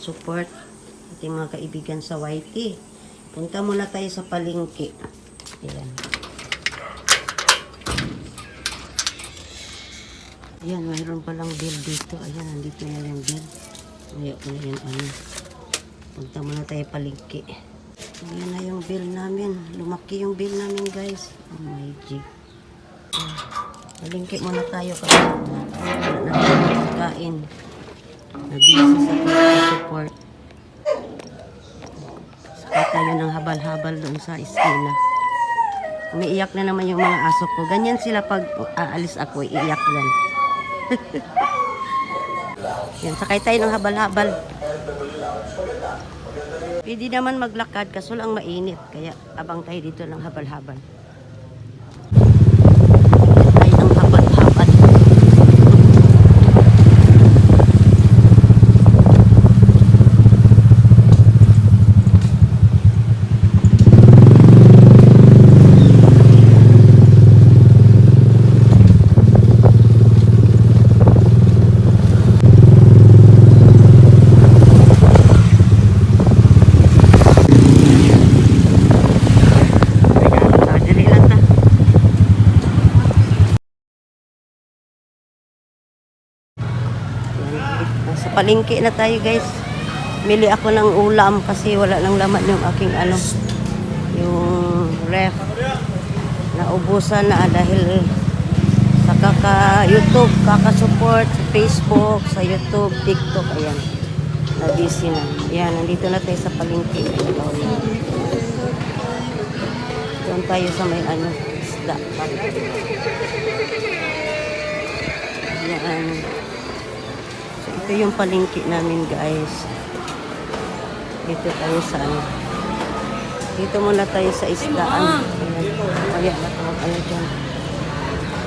support ating mga kaibigan sa YT. Punta muna tayo sa palengke. Ayan. Ayan, mayroon palang bill dito. Ayan, nandito na yung bill. Ngayon ko na yung ano. Punta muna tayo palengke. Ayan na yung bill namin. Lumaki yung bill namin, guys. Oh my G. Palengke muna tayo kasi wala na pagkain. Nabisi sa support. Saka tayo ng habal-habal doon sa iskina. Umiiyak na naman yung mga aso ko. Ganyan sila pag aalis ako, iiyak yan. Yan, sakay tayo ng habal-habal. Pwede naman maglakad kaso lang mainit. Kaya abang tayo dito ng habal-habal. Tayo ng habal-habal. Ah, dali lang ta. Yan. Sa palengke na tayo guys. Mili ako ng ulam kasi wala nang laman yung aking ano yung ref. Naubusan na dahil sa kaka YouTube, kaka-support sa Facebook, sa YouTube, TikTok, ayan. Na-busy na. Ayan, nandito na tayo sa palengke. Doon tayo sa may ano, isda. Yan. Ito yung palengke namin, guys. Dito tayo sa ano. Dito muna tayo sa isdaan. Ayan. Ayan, natawag ano dyan.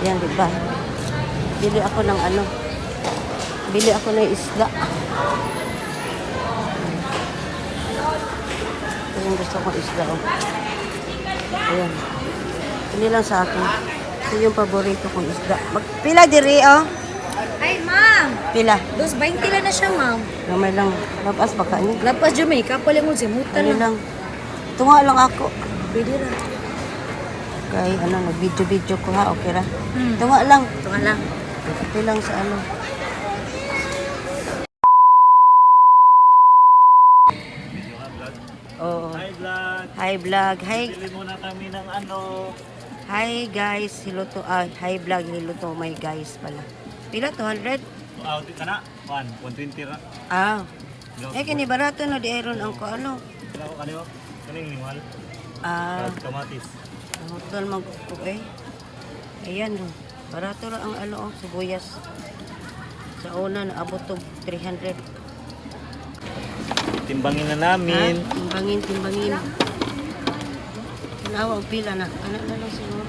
Yan, di ba? Bili ako ng ano. Bili ako ng isda. Ito yung gusto kong isda. Oh. Ayan. Hindi lang sa akin. Ito yung paborito kong isda. Magpila diri, oh. Ay, ma'am! Pila. Dos 20 lang na siya, ma'am. Gamay lang. Labas baka niya. Lapas Jamaica, pala mo simutan Ano lang. lang. Tunga lang ako. Pwede lang. Kay ano, nag-video-video ko ha. Okay ra. Hmm. Tunga lang. Ito nga lang. Ito lang sa ano. Oo. Hi vlog! Hi vlog. Hi. Bili muna kami ng ano. Hi guys. Hello to ah, hi vlog. Hello to my guys pala. Pila 200? Out ka na? 1, 120 ra. Ah. Eh kini barato no di iron ang ko ano. Kailan ko kaniwa? Kaning limal. Ah, At kamatis. hotel mag eh. Ayan no. Barato ra ang ano oh, sibuyas. Sa una naabot to 300. Timbangin na namin. Timbangin, timbangin. Tanawa ang pila na. Ano na lang siguro.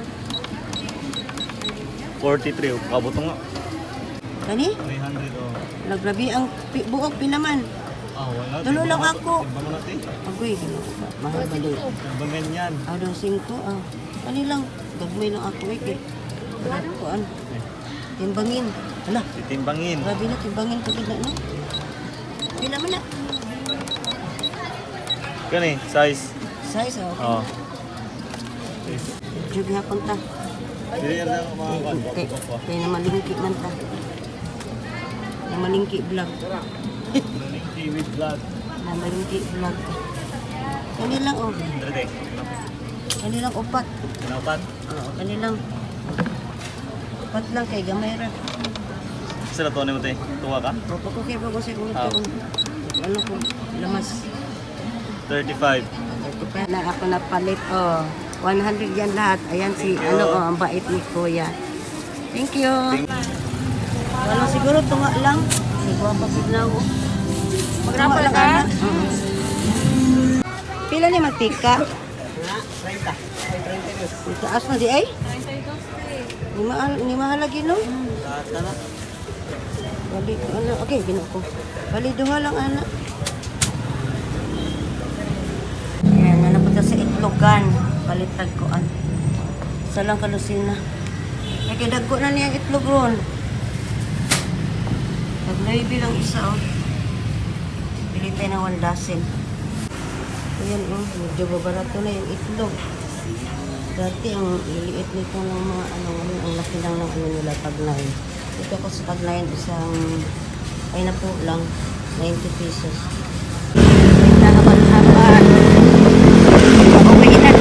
43. oh. Kabot nga. Kani? 300 oh. Naglabi ang pi- buok pinaman. Ah, wala. Tulo lang ako. Timbang natin. Agoy, mahal bali. Timbangan yan. Ano, 5. Ah. Kani lang. Gagmay lang ako. Eh, kay. Kuan. Timbangin. Hala, Titimbangin. grabe na timbangin pagod na no. Pila man na. Kani, size. Size oh. Oh. Jug hapon ta. Dili yan lang mga kwan. Kay, Bako kay na malingki man ta. Na malingki vlog. Learning TV vlog. Na malingki vlog. Kanilang oh. Kanilang upat. Kinapat. Oo, kanilang upat lang kay gamay ra. Sila to mo te. Tuwa ka? O pag okay pa ko sa Ah. ito. Ano ko, lamas. 35. Ito pa na ako napalit. Oh, 100 yan lahat. Ayan si, Thank you. ano, oh, ang bait ni Kuya. Thank you. Thank- Walang siguro tunga lang. Siguro pa na ako. Tunga lang ka? Pila ni magtika? Itaas na di ay? Ni mahal, ni mahal lagi no? Bali, ano, okay, gino ko. Bali, duha lang, anak. Ayan, na napunta sa itlogan. Balitag ko, an. Isa lang kalusina. Ay, kidagko na niya ang itlog ron. Nag-navy lang isa, oh. Pilit tayo ng one dozen. Ayan, oh, medyo babarato na yung itlog. Dati ang liliit nito ng mga ano, ang laki lang ng ano nila pag nine. Dito ko sa pag nine isang ay na po lang 90 pesos. Nakapanhapan. Okay na.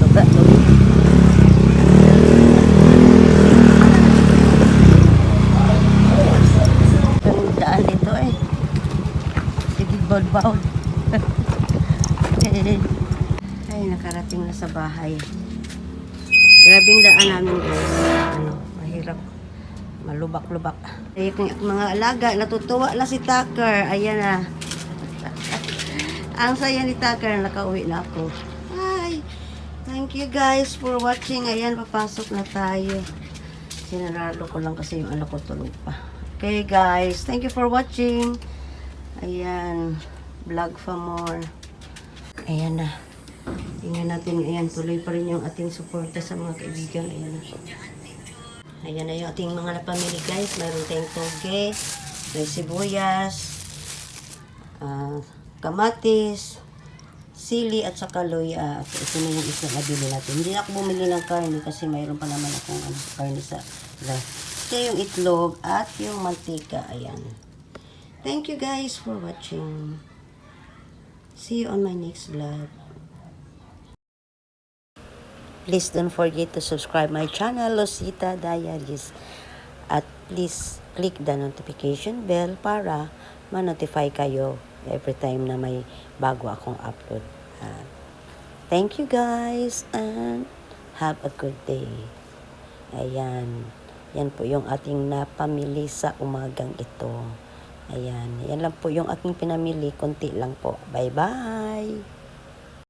Suga, suga. Ang daan dito eh. Sige, bawd-bawd. Ay, nakarating na sa bahay. Grabing daan namin guys. Ano, mahirap. Malubak-lubak. Ay, yung mga alaga, natutuwa na si Tucker. Ayan na. Ang saya ni Tucker, nakauwi na ako. Hi! Thank you guys for watching. Ayan, papasok na tayo. Sinarado ko lang kasi yung anak ko tulog pa. Okay guys, thank you for watching. Ayan, vlog for more. Ayan na. Tingnan natin, ayan, tuloy pa rin yung ating suporta sa mga kaibigan. Ayan na. Ayan na yung ating mga napamili guys. Mayroon tayong toge, may sibuyas, ah, kamatis, sili at saka luya. At ito na yung isa na bili natin. Hindi ako bumili ng karne kasi mayroon pa naman akong ano, karne sa ref. Ito yung itlog at yung mantika. Ayan. Thank you guys for watching. See you on my next vlog. Please don't forget to subscribe my channel, Losita Diaries. At please click the notification bell para ma-notify kayo every time na may bago akong upload. Ah, thank you guys and have a good day. Ayan. Yan po yung ating napamili sa umagang ito. Ayan. Yan lang po yung aking pinamili. Konti lang po. Bye-bye.